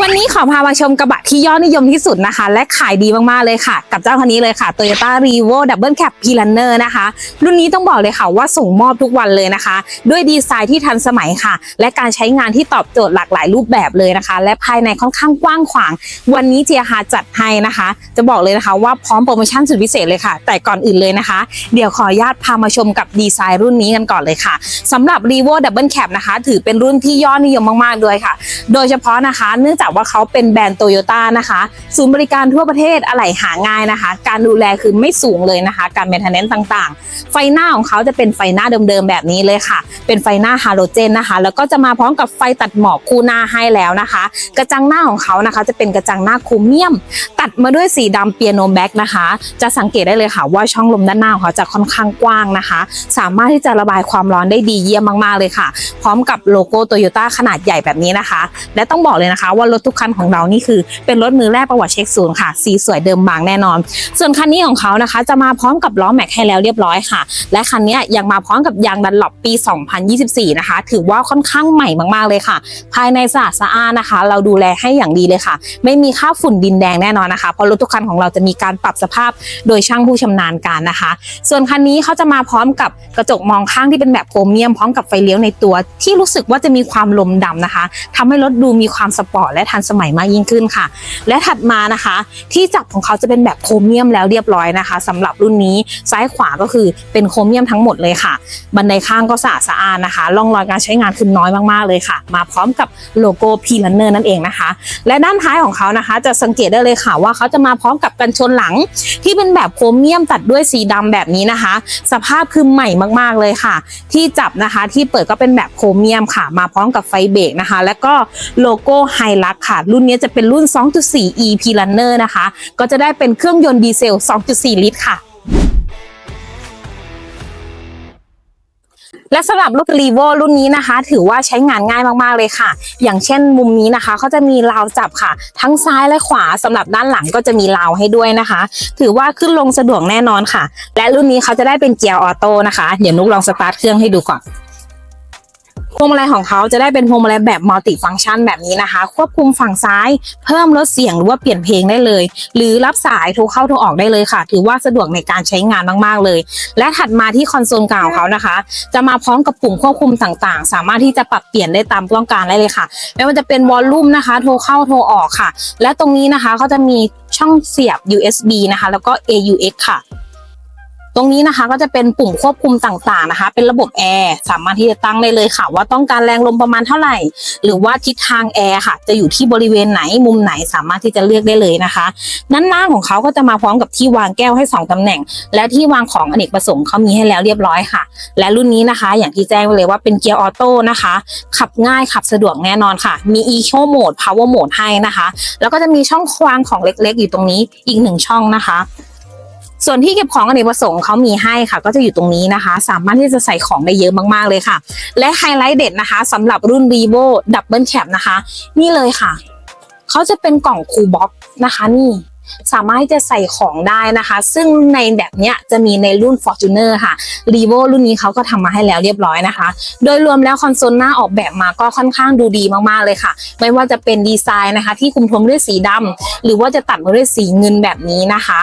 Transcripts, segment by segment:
วันนี้ขอพามาชมกระบะที่ยอดนิยมที่สุดนะคะ และขายดีมากๆเลยค่ะ กับเจ้าคันนี้เลยค่ะ Toyota r e v o Double Cab p l a n n e r นะคะ รุ่นนี้ต้องบอกเลยค่ะว่าส่งมอบทุกวันเลยนะคะ ด้วยดีไซน์ที่ทันสมัยค่ะ และการใช้งานที่ตอบโจทย์หลากหลายรูปแบบเลยนะคะ และภายในค่อนข้างกว้างขวาง วันนี้เจียฮาจัดให้นะคะ จะบอกเลยนะคะว่าพร้อมโปรโมชั่นสุดพิเศษเลยค่ะ แต่ก่อนอื่นเลยนะคะ เดี๋ยวขออนุญาตพามาชมกับดีไซน์รุ่นนี้กันก่อนเลยค่ะสำหรับ r e v o Double Cab นะคะ ถือเป็นรุ่นที่ยอดนิยมมากๆด้วยค่ะ โดยเฉพาะนะคะเนื่องจากว่าเขาเป็นแบรนด์โตโยต้านะคะ ศูนย์บริการทั่วประเทศอะไหล่หาง่ายนะคะ การดูแลคือไม่สูงเลยนะคะ การเมนเทนเนนต์ต่างๆ ไฟหน้าของเขาจะเป็นไฟหน้าเดิมๆแบบนี้เลยค่ะ เป็นไฟหน้าฮาโลเจนนะคะ แล้วก็จะมาพร้อมกับไฟตัดหมอกคู่หน้าให้แล้วนะคะ กระจังหน้าของเขานะคะจะเป็นกระจังหน้าโครเมียม ตัดมาด้วยสีดำเปียโนแบ็กนะคะ จะสังเกตได้เลยค่ะว่าช่องลมด้านหน้าของเขาจะค่อนข้างกว้างนะคะ สามารถที่จะระบายความร้อนได้ดีเยี่ยมมากๆเลยค่ะ พร้อมกับโลโก้โตโยต้าขนาดใหญ่แบบนี้นะคะ และต้องบอกเลยนะคะว่ารถทุกคันของเรานี่คือ เป็นรถมือแรกประวัติเช็คศูนย์ค่ะ สีสวยเดิมบางแน่นอน ส่วนคันนี้ของเขานะคะ จะมาพร้อมกับล้อแม็กให้แล้วเรียบร้อยค่ะ และคันนี้ยังมาพร้อมกับยางดันหลบปี 2024 นะคะ ถือว่าค่อนข้างใหม่มากๆเลยค่ะ ภายในสะอาดสะอ้านนะคะ เราดูแลให้อย่างดีเลยค่ะ ไม่มีค่าฝุ่นดินแดงแน่นอนนะคะเพราะรถทุกคันของเราจะมีการปรับสภาพโดยช่างผู้ชำนาญการนะคะ ส่วนคันนี้เขาจะมาพร้อมกับกระจกมองข้างที่เป็นแบบโครเมียมพร้อมกับไฟเลี้ยวในตัว ที่รู้สึกว่าจะมีความลมดำนะคะทำให้รถดูมีความสปอร์ตและและทันสมัยมากยิ่งขึ้นค่ะ และถัดมานะคะ ที่จับของเขาจะเป็นแบบโครเมียมแล้วเรียบร้อยนะคะสำหรับรุ่นนี้ซ้ายขวาก็คือเป็นโครเมียมทั้งหมดเลยค่ะ บันไดข้างก็สะอาดสะอาดนะคะร่องรอยการใช้งานคือน้อยมากๆเลยค่ะ มาพร้อมกับโลโก้พีลันเนอร์นั่นเองนะคะ และด้านท้ายของเขานะคะ จะสังเกตได้เลยค่ะว่าเขาจะมาพร้อมกับกันชนหลัง ที่เป็นแบบโครเมียมตัดด้วยสีดำแบบนี้นะคะ สภาพคือใหม่มากๆเลยค่ะ ที่จับนะคะที่เปิดก็เป็นแบบโครเมียมค่ะ มาพร้อมกับไฟเบรกนะคะ แล้วก็โลโก้ไฮลักค่ะ รุ่นนี้จะเป็นรุ่น 2.4 EP Runner นะคะ ก็จะได้เป็นเครื่องยนต์ดีเซล 2.4 ลิตรค่ะและสำหรับรถรีโวรุ่นนี้นะคะ ถือว่าใช้งานง่ายมากๆเลยค่ะ อย่างเช่นมุมนี้นะคะเขาจะมีราวจับค่ะ ทั้งซ้ายและขวาสำหรับด้านหลังก็จะมีราวให้ด้วยนะคะ ถือว่าขึ้นลงสะดวกแน่นอนค่ะ และรุ่นนี้เขาจะได้เป็นเกียร์ออโต้นะคะ เดี๋ยวนุกลองสตาร์ทเครื่องให้ดูก่อน พวงมาลัยของเขาจะได้เป็นพวงมาลัยแบบมัลติฟังก์ชันแบบนี้นะคะ ควบคุมฝั่งซ้าย เพิ่มลดเสียงหรือว่าเปลี่ยนเพลงได้เลย หรือรับสายโทรเข้าโทรออกได้เลยค่ะ ถือว่าสะดวกในการใช้งานมากๆเลย และถัดมาที่คอนโซลกลางของเขานะคะ จะมาพร้อมกับปุ่มควบคุมต่างๆ สามารถที่จะปรับเปลี่ยนได้ตามต้องการได้เลยค่ะไม่ว่าจะเป็นวอลลุ่มนะคะ โทรเข้าโทรออกค่ะ และตรงนี้นะคะเขาจะมีช่องเสียบ USB นะคะ แล้วก็ AUX ค่ะ ตรงนี้นะคะก็จะเป็นปุ่มควบคุมต่างๆนะคะ เป็นระบบแอร์สามารถที่จะตั้งได้เลยค่ะ ว่าต้องการแรงลมประมาณเท่าไหร่ หรือว่าทิศทางแอร์ค่ะ จะอยู่ที่บริเวณไหนมุมไหนสามารถที่จะเลือกได้เลยนะคะด้านหน้าของเขาก็จะมาพร้อมกับที่วางแก้วให้สองตำแหน่ง และที่วางของอเนกประสงค์เขามีให้แล้วเรียบร้อยค่ะ และรุ่นนี้นะคะ อย่างที่แจ้งไปเลยว่าเป็นเกียร์ออโต้นะคะ ขับง่ายขับสะดวกแน่นอนค่ะ มี Eco Mode Power Mode ให้นะคะ แล้วก็จะมีช่องวางของเล็กๆ อยู่ตรงนี้อีกหนึ่งช่องนะคะ ส่วนที่เก็บของอเนกประสงค์เขามีให้ค่ะ ก็จะอยู่ตรงนี้นะคะ สามารถที่จะใส่ของได้เยอะมากๆเลยค่ะ และไฮไลท์เด็ดนะคะสำหรับรุ่น vivo double cap นะคะ นี่เลยค่ะเขาจะเป็นกล่องคูลบ็อกนะคะนี่สามารถที่จะใส่ของได้นะคะ ซึ่งในแบบเนี้ยจะมีในรุ่น Fortuner ค่ะ r e v o รุ่นนี้เขาก็ทำมาให้แล้วเรียบร้อยนะคะ โดยรวมแล้วคอนโซลหน้าออกแบบมาก็ค่อนข้างดูดีมากๆเลยค่ะ ไม่ว่าจะเป็นดีไซน์นะคะ ที่คุมโทนด้วยสีดำหรือว่าจะตัดมาด้วยสีเงินแบบนี้นะคะ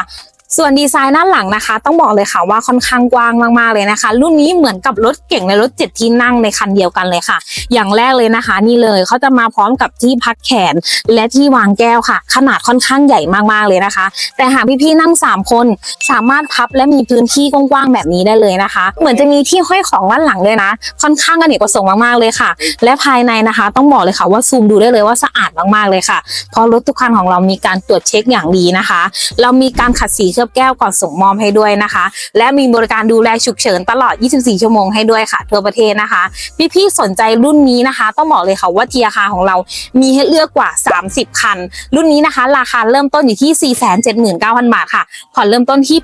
ส่วนดีไซน์ด้านหลังนะคะ ต้องบอกเลยค่ะว่าค่อนข้างกว้างมากๆเลยนะคะ รุ่นนี้เหมือนกับรถเก่งในรถเจ็ดที่นั่งในคันเดียวกันเลยค่ะ อย่างแรกเลยนะคะ นี่เลยเขาจะมาพร้อมกับที่พักแขนและที่วางแก้วค่ะ ขนาดค่อนข้างใหญ่มากๆเลยนะคะ แต่หากพี่ๆนั่ง 3 คนสามารถพับและมีพื้นที่กว้างๆแบบนี้ได้เลยนะคะ เหมือนจะมีที่ห้อยของด้านหลังด้วยนะ ค่อนข้างอเนกประสงค์มากๆเลยค่ะ และภายในนะคะ ต้องบอกเลยค่ะว่าซูมดูได้เลยว่าสะอาดมากๆเลยค่ะเพราะรถทุกคันของเรามีการตรวจเช็คอย่างดีนะคะ เรามีการขัดสีลือบแก้วก่อนส่งมอบให้ด้วยนะคะ และมีบริการดูแลฉุกเฉินตลอด 24 ชั่วโมงให้ด้วยค่ะ ทั่วประเทศนะคะ พี่ๆสนใจรุ่นนี้นะคะ ต้องบอกเลยค่ะว่าเทียคาของเรามีให้เลือกกว่า 30 คัน รุ่นนี้นะคะ ราคาเริ่มต้นอยู่ที่ 479,000 บาทค่ะ ผ่อนเริ่มต้นที่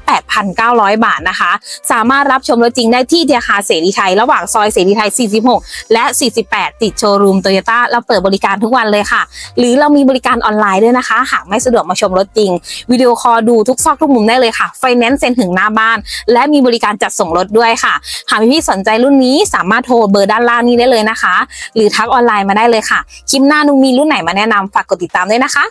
8,900 บาทนะคะ สามารถรับชมรถจริงได้ที่เทียคาเสรีไทย ระหว่างซอยเสรีไทย 46 และ 48 ติดโชว์รูมโตโยต้าเราเปิดบริการทุกวันเลยค่ะ หรือเรามีบริการออนไลน์ด้วยนะคะ หากไม่สะดวกมาชมรถจริงวิดีโอคอลดูทุกซอกทุกมุมได้เลยค่ะไฟแนนซ์เซ็นถึงหน้าบ้าน และมีบริการจัดส่งรถด้วยค่ะ หากพี่สนใจรุ่นนี้สามารถโทรเบอร์ด้านล่างนี้ได้เลยนะคะ หรือทักออนไลน์มาได้เลยค่ะ คลิปหน้านุงมีรุ่นไหนมาแนะนำฝากกดติดตามด้วยนะคะ